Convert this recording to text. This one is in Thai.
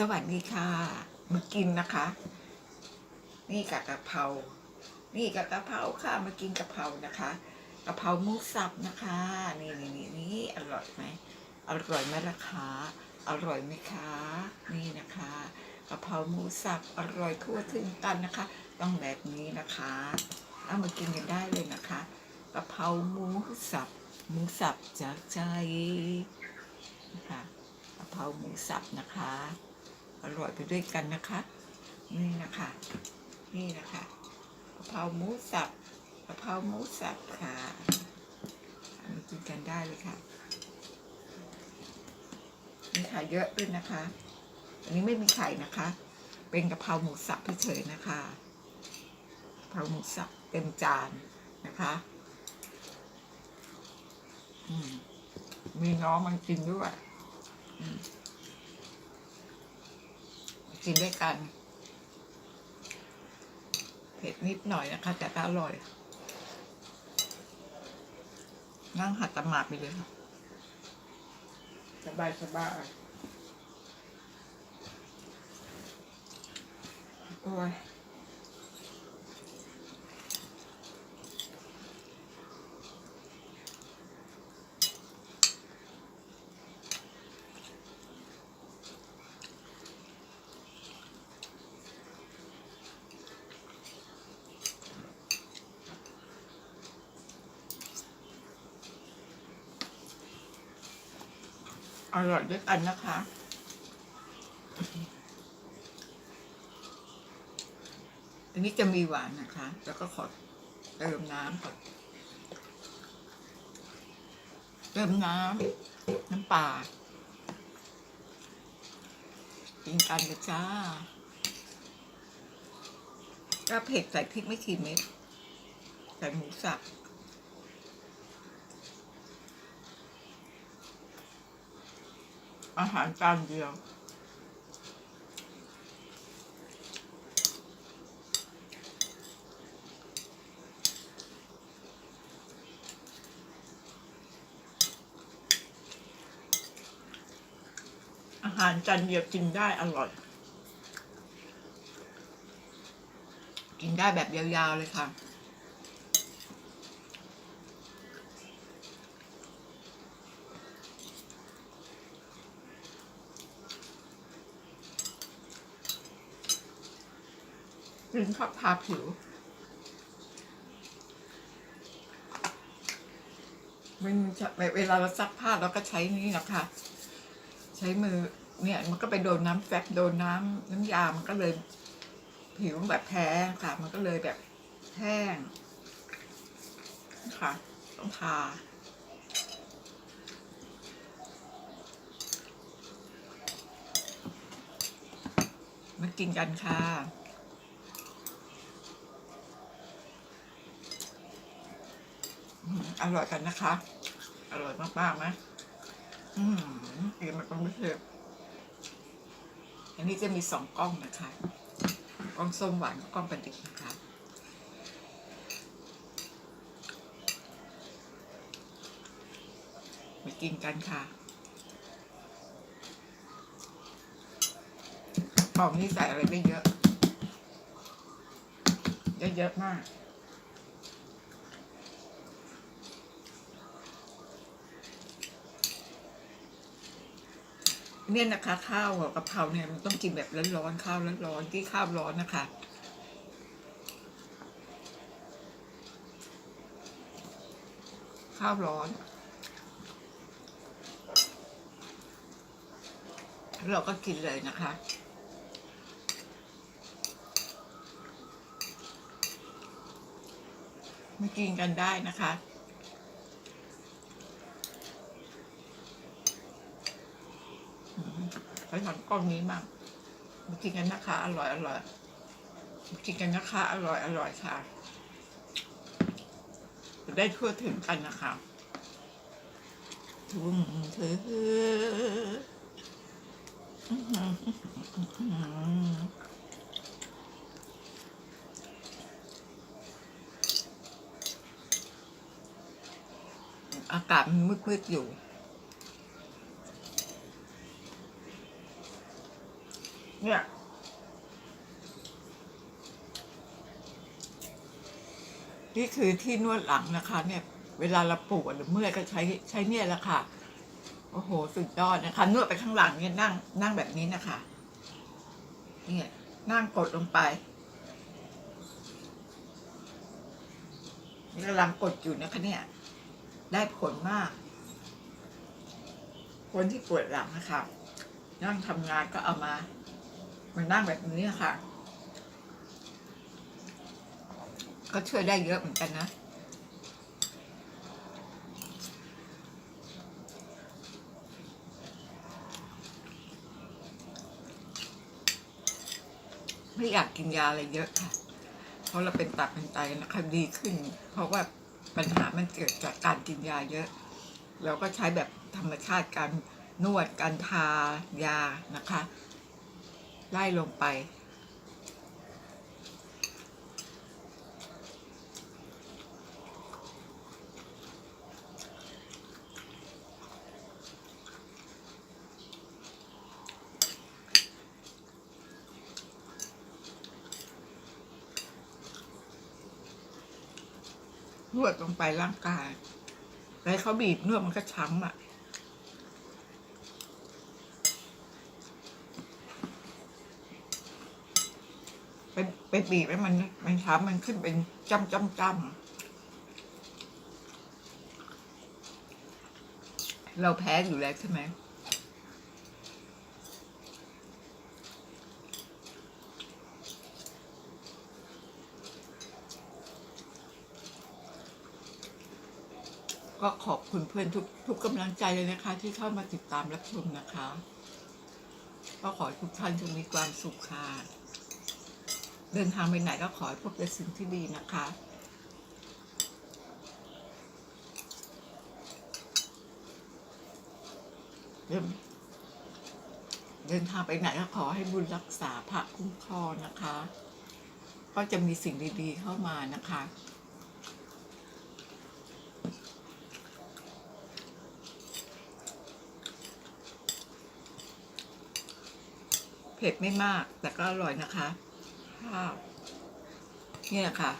สวัสดีค่ะมากินนะคะ นี่กับกะเพรานี่กับกะเพราค่ะมากินกะเพรานะคะกะเพราหมูสับนะคะ นี่นี่นี่นี่อร่อยไหมอร่อยไหมล่ะคะอร่อยไหมคะนี่นะคะกะเพราหมูสับอร่อยทั่วถึงกันนะคะ ต้องแบบนี้นะคะเอามากินกันได้เลยนะคะกะเพราหมูสับหมูสับจากใจนะคะกะเพราหมูสับนะคะ อร่อยไปด้วยกันนะคะ นี่นะคะ นี่นะคะกะเพราหมูสับกะเพราหมูสับค่ะมากินกันได้เลยค่ะนี่ค่เยอะด้วยนะคะ อันนี้ไม่มีไข่นะคะ เป็นกะเพราหมูสับเฉยๆนะคะกะเพราหมูสับเต็มจานนะคะอืมมีน้องมันกินด้วยอืม กินด้วยกัน เผ็ดนิดหน่อยนะคะ แต่ก็อร่อย นั่งหัดตำหมากไปเลยค่ะสบายสบายโอ้ย อร่อยด้วยกันนะคะ อันนี้จะมีหวานนะคะ แล้วก็ขอเติมน้ำก่อนเติมน้ำน้ำปลากินกันเลยจ้าก็เผ็ดใส่พริกไม่ขีดเม็ดใส่หมูสับ อาหารจานเดียว อาหารจานเดียวกินได้อร่อย กินได้แบบยาวๆเลยค่ะ กินผักทาผิว มันจะเวลาเราซักผ้าเราก็ใช้นี่นะคะ ใช้มือเนี่ยมันก็ไปโดนน้ำแฟบโดนน้ำน้ำยา มันก็เลย ผิวแบบแพ้ค่ะ มันก็เลยแบบแห้งค่ะ ต้องทามากินกันค่ะ อร่อยกันนะคะ อร่อยมากๆนะอืมกินมันก็ไม่เผ็ดอันนี้จะมีสองกล้องนะคะกล้องส้มหวานกับกล้องประดิษฐ์นะคะมากินกันค่ะกล่องนี้ใส่อะไรได้เยอะ เยอะๆมาก เนี่ยนะคะข้าวกับกะเพราเนี่ยมันต้องกินแบบร้อนๆข้าวร้อนๆที่ข้าวร้อนนะคะข้าวร้อน เราก็กินเลยนะคะมากินกันได้นะคะ ไปทำกล้องนี้มั่งมากินกันนะคะ อร่อยอร่อยมากินกันนะคะ อร่อยอร่อยค่ะจะได้ทั่วถึงกันนะคะทุ่มเธออากาศมันมืดๆอยู่ เนี่ย นี่คือที่นวดหลังนะคะ เนี่ย เวลาเราปวดหรือเมื่อยก็ใช้ใช้เนี่ยแหละค่ะ โอ้โห สุดยอดนะคะ นวดไปข้างหลังเนี่ยนั่ง นั่งแบบนี้นะคะ เนี่ย นั่งกดลงไปนี่กำลังกดอยู่นะคะเนี่ย ได้ผลมาก คนที่ปวดหลังนะคะนั่งทำงานก็เอามา มานั่งแบบนี้ค่ะ ก็ช่วยได้เยอะเหมือนกันนะไม่อยากกินยาอะไรเยอะค่ะ เพราะเราเป็นตับเป็นไตนะคะดีขึ้น เพราะว่าปัญหามันเกิดจากการกินยาเยอะ เราก็ใช้แบบธรรมชาติการนวดการทายานะคะ ไล่ลงไปนวดลงไปร่างกายแล้วเขาบีบนวดมันก็ช้ำอะ ไปปบีบให้มันมันช้ำมันขึ้นเป็นจ้ำจ้ำจ้ำเราแพ้อยู่แล้วใช่ไหมก็ขอบคุณเพื่อนทุกทุกกำลังใจเลยนะคะ ที่เข้ามาติดตามรับชมนะคะ ก็ขอทุกท่านจงมีความสุขค่ะ เดินทางไปไหนก็ขอให้พบแต่สิ่งที่ดีนะคะ เดินเดินทางไปไหนก็ขอให้บุญรักษาพระคุ้มครองนะคะ ก็จะมีสิ่งดีๆเข้ามานะคะเผ็ดไม่มากแต่ก็อร่อยนะคะ ภาพ เนี่ยค่ะ